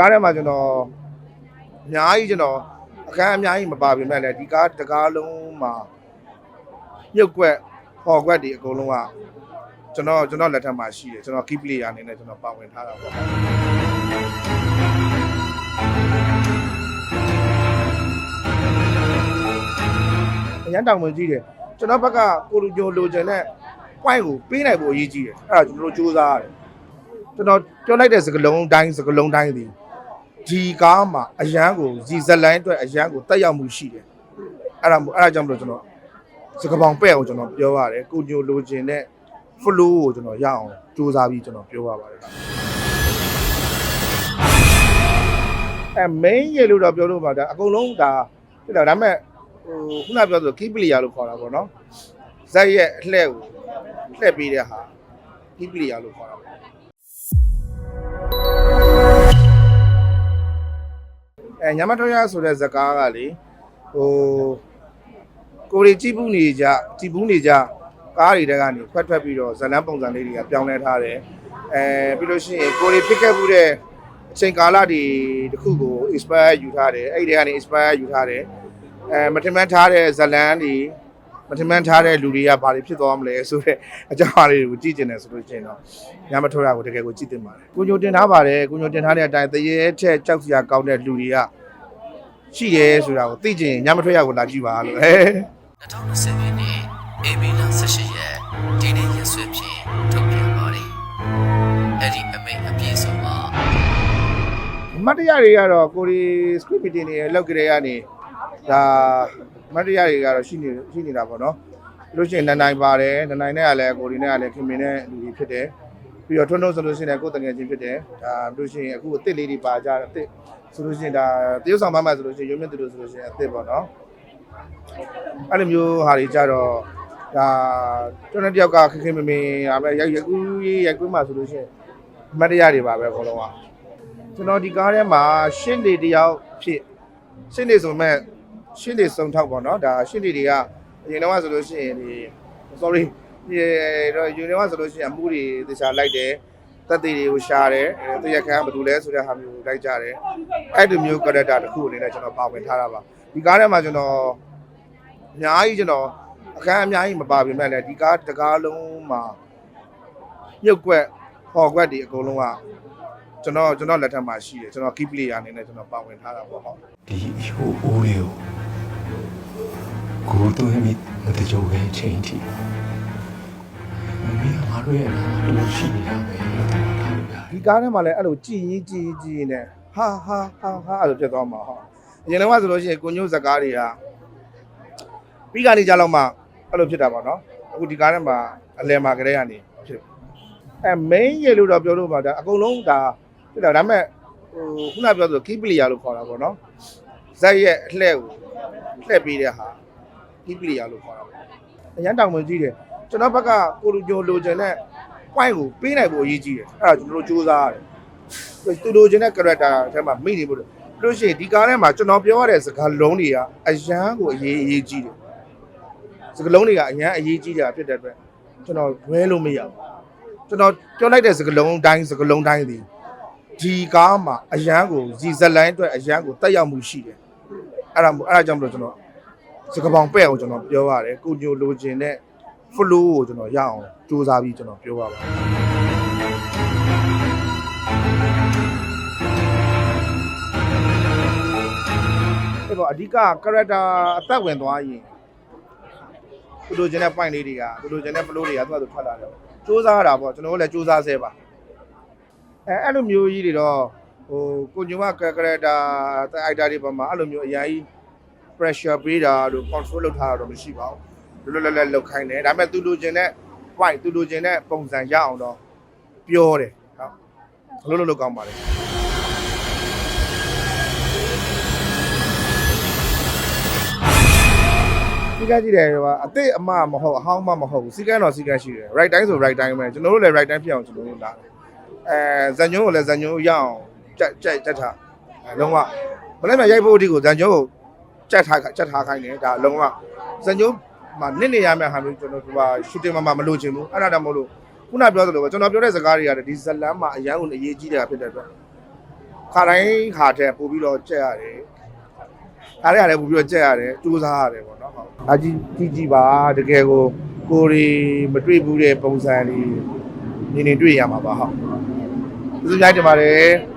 ကားထဲမှာကျွန်တော်အများကြီးကျွန်တော်အခန်းအများကြီးမပါပြင်မဲ့လည်းဒီကားတကားလုံးမှာမြုပ်ကွက်ဟော်ကွက်တွေအကုန်လုံးကကျွန်တော်ကျွန်တော်လက်ထက်မှာရှိတယ်ကျွန်တော် key player အနေနဲ့ကျွန်တော်ပါဝင်ထားတာပေါ့အရန်တောင်ဝင်ကြည့်တယ်ကျွန်တော်ဘက်ကကိုလူဂျိုလိုချင်တဲ့ point ကိုပေးနိုင်ဖို့အရေးကြီးတယ်အဲ့ဒါကျွန်တော်တို့စူးစမ်းရတယ်ကျွန်တော်ပြောလိုက်တဲ့စကလုံးတိုင်းစကလုံးတိုင်းဒီ ဒီကားမှာအရန်ကိုဇီဇက်လိုင်းအတွက်အရန်ကိုတက်ရောက်မှုရှိတယ်အဲ့ဒါမို့အဲ့ဒါကြောင့်မလို့ကျွန်တော်စကပောင်ပဲ့အောင်ကျွန်တော်ပြောရတယ်ကိုညိုလိုချင်တဲ့ flow ကိုကျွန်တော်ရအောင်စူးစမ်းပြီးကျွန်တော်ပြောပါပါတယ်အဲ main ရေလို့တော့ပြောလို့ပါဒါအကုန်လုံးဒါဖြစ်တာဒါပေမဲ့ဟိုခုနပြောသလို key player လို့ခေါ်တာပေါ့နော်ဇက်ရဲ့အလှည့်ကိုလှည့်ပေးတဲ့ဟာ key player လို့ခေါ်တာပေါ့ အဲညမထွန်းရဆိုတဲ့ဇကားကလေဟိုကိုရီကြည့်ဘူးနေကြကြည့်ဘူးနေကြကားတွေတဲကနေဖွက်ထွက်ပြီးတော့ဇလန်းပုံစံလေးတွေကပြောင်းလဲထားတယ်အဲပြီးလို့ရှိရင်ကိုရီဖြစ်ခဲ့မှုတဲ့အချိန်ကာလတွေတခုကို expire ယူထားတယ်အဲ့ဒီကနေ expire ယူထားတယ်အဲမထင်မှန်းထားတဲ့ဇလန်းတွေ မထင်မှန်းထားတဲ့လူတွေကဘာတွေဖြစ်သွားမလဲဆိုတဲ့အကြောင်းအရာတွေကိုကြည့်ကျင်တယ်ဆိုလို့ရှိရင်တော့ညမထွန်းရကိုတကယ်ကိုကြည့်တင်ပါတယ်ကိုညိုတင်ထားပါတယ်ကိုညိုတင်ထားတဲ့အတိုင်းတရေထက်ကြောက်စရာကောင်းတဲ့လူတွေကရှိရဲဆိုတာကိုသိကျင်ညမထွန်းရကိုလာကြည့်ပါလို့ဟဲ့2020ခုနှစ်ဧပြီလ18ရက်ဒီနေ့ရက်စွဲဖြင့်ထုတ်ပြန်ပါတယ်။အဲ့ဒီအမိန့်အပြည့်စုံမှာမတ်တရားတွေကတော့ကိုရီ script meeting တွေလောက်ကြတဲ့ကနေ ဒါမတ်တရားတွေကတော့ရှိနေရှိနေတာပေါ့နော်ပြီးလို့ရှိရင်နန်နိုင်ပါတယ်နန်နိုင်နဲ့ကလည်းကိုရီနဲ့ကလည်းခင်မင်းနဲ့လူတွေဖြစ်တယ်ပြီးတော့ထွန်းထွန်းဆိုလို့ရှိရင်ကိုယ်တငယ်ချင်းဖြစ်တယ်ဒါပြီးလို့ရှိရင်အခုအစ်စ်လေးတွေပါကြတယ်အစ်စ်ဆိုလို့ရှိရင်ဒါတရုတ်ဆောင်မမဆိုလို့ရှိရင်ရုံးမြင့်သူတို့ဆိုလို့ရှိရင်အစ်စ်ပေါ့နော်အဲ့လိုမျိုးဟာတွေကြတော့ဒါကျွန်တော်တယောက်ကခင်ခင်မမင်းဒါပဲရိုက်ရိုက်ကူးရိုက်ကူးမှဆိုလို့ရှိရင်မတ်တရားတွေပါပဲအကုန်လုံးကကျွန်တော်ဒီကားထဲမှာရှင်းနေတယောက်ဖြစ်ရှင်းနေဆိုမဲ့ ရှင်းနေစုံထောက်ပေါ့နော်ဒါရှင်းနေတွေကအရင်တော့ဆိုလို့ရှိရင်ဒီ sorry ဒီတော့ယူနေမှာဆိုလို့ရှိရင်အမှုတွေတခြားလိုက်တယ်တက်သေးတွေကိုရှာတယ်အဲတရားခံကဘာလို့လဲဆိုတဲ့ဟာမျိုးလိုက်ကြတယ်အဲ့ဒီမျိုး character တစ်ခုအနေနဲ့ကျွန်တော်ပါဝင်ထားတာပါဒီကားထဲမှာကျွန်တော်အများကြီးကျွန်တော်အခန်းအများကြီးမပါပြင်မဲ့လည်းဒီကားတကားလုံးမှာမြုပ်ကွက်ဟော်ကွက်တွေအကုန်လုံးကကျွန်တော်ကျွန်တော်လက်ထက်မှာရှိတယ်ကျွန်တော် key player အနေနဲ့ကျွန်တော်ပါဝင်ထားတာပေါ့ဟုတ်ဒီဟိုအိုးလေးကို ကိုယ်တို့မိမတကြိုပဲချိန်ထိမမီးကငါတို့ရဲ့အနာတူရှိနေတာပဲထားလို့ရတယ်ဒီကားထဲမှာလည်းအဲ့လိုကြည်ရင်ကြည်ရင်ကြည်ရင်နဲ့ဟာဟာဟာဟာအဲ့လိုဖြစ်သွားမှာဟုတ်အရင်တော့ဆိုလို့ရှိရင်ကိုညို့ဇကားတွေကပြီးကနေကြတော့မှအဲ့လိုဖြစ်တာပေါ့နော်အခုဒီကားထဲမှာအလဲမှာကလေးကနေဖြစ်အဲ main ရေလို့တော့ပြောလို့ပါဒါအကုန်လုံးဒါဖြစ်တာဒါပေမဲ့ဟိုခုနပြောသလို key player လို့ခေါ်တာပေါ့နော်ဇက်ရဲ့အလှည့်ကို လှည့်ပေးတဲ့ဟာ key player လို့ခေါ်တာပေါ့အရန်တောင်ဝင်ကြည့်တယ်ကျွန်တော်ဘက်ကကိုလူဂျိုလိုချင်တဲ့ point ကိုပေးနိုင်ဖို့အရေးကြီးတယ်အဲ့ဒါကျွန်တော်တို့စူးစမ်းရတယ်သူလိုချင်တဲ့ character အထဲမှာမိနေဖို့လို့ပြီးလို့ရှိရင်ဒီကားထဲမှာကျွန်တော်ပြောရတဲ့စကားလုံးတွေကအရန်ကိုအရေးအရေးကြီးတယ်စကားလုံးတွေကအရန်အရေးကြီးတာဖြစ်တဲ့အတွက်ကျွန်တော်ဝဲလို့မရဘူးကျွန်တော်ပြောလိုက်တဲ့စကားလုံးတိုင်းစကားလုံးတိုင်းဒီဒီကားမှာအရန်ကိုဇီဇက်လိုင်းအတွက်အရန်ကိုတက်ရောက်မှုရှိတယ် အဲ့ဒါမို့အဲ့ဒါကြောင့်မလို့ကျွန်တော်စကားပေါင်ပဲ့အောင်ကျွန်တော်ပြောရတယ်ကိုညိုလိုချင်တဲ့ flow ကိုကျွန်တော်ရအောင်စူးစမ်းပြီးကျွန်တော်ပြောပါပါအဲ့တော့အဓိက character အသက်ဝင်သွားရင်သူတို့ကျင်တဲ့ point လေးတွေကသူတို့ကျင်တဲ့ flow တွေကသူကသူထွက်လာတယ်စူးစမ်းရတာပေါ့ကျွန်တော်တို့လည်းစူးစမ်းဆဲပါအဲအဲ့လိုမျိုးကြီးတွေတော့ ဟိုကိုညုံက character တဲ့ idea တွေပေါ်မှာအဲ့လိုမျိုးအရင်ကြီး pressure ပေးတာတို့ control လုပ်ထားတာတော့မရှိပါဘူးလွတ်လွတ်လပ်လပ်လုပ်ခိုင်းတယ်ဒါပေမဲ့သူလိုချင်တဲ့ point သူလိုချင်တဲ့ပုံစံရအောင်တော့ပြောတယ်ဟုတ်လို့လို့လုပ်ကောင်းပါလေစီကန်းကြည့်တယ်ဟိုကအစ်စ်အမမဟုတ်အဟောင်းမမဟုတ်ဘူးစီကန်းတော့စီကန်းရှိတယ် right time ဆို right time ပဲကျွန်တော်တို့လည်း right time ဖြစ်အောင်ကျွန်တော်တို့လာတယ်အဲဇန်ညုံကိုလည်းဇန်ညုံရအောင် ကြက်ကြက်ကြက်ထားအဲလုံးဝမနေ့ကရိုက်ဖို့အထိကိုဇန်ညုံကိုကြက်ထားကြက်ထားခိုင်းတယ်ဒါလုံးဝစံညုံမှာနစ်နေရမယ့်ဟာမျိုးကျွန်တော်ဒီမှာရှူတင်မှာမလို့ချင်ဘူးအဲ့ဒါတောင်မလို့ခုနပြောသလိုပဲကျွန်တော်ပြောတဲ့စကားတွေကလည်းဒီဇလန်မှာအရန်ကိုအရေးကြီးတာဖြစ်တဲ့အတွက်ခါတိုင်းခါတဲ့ပို့ပြီးတော့ကြက်ရတယ်ခါတိုင်းခါလည်းပို့ပြီးတော့ကြက်ရတယ်စူးစမ်းရတယ်ပေါ့နော်ဟုတ်အကြီးကြီးကြီးပါတကယ်ကိုကိုရီမတွေ့ဘူးတဲ့ပုံစံလေးနေနေတွေ့ရမှာပါဟုတ်သူများတင်ပါတယ်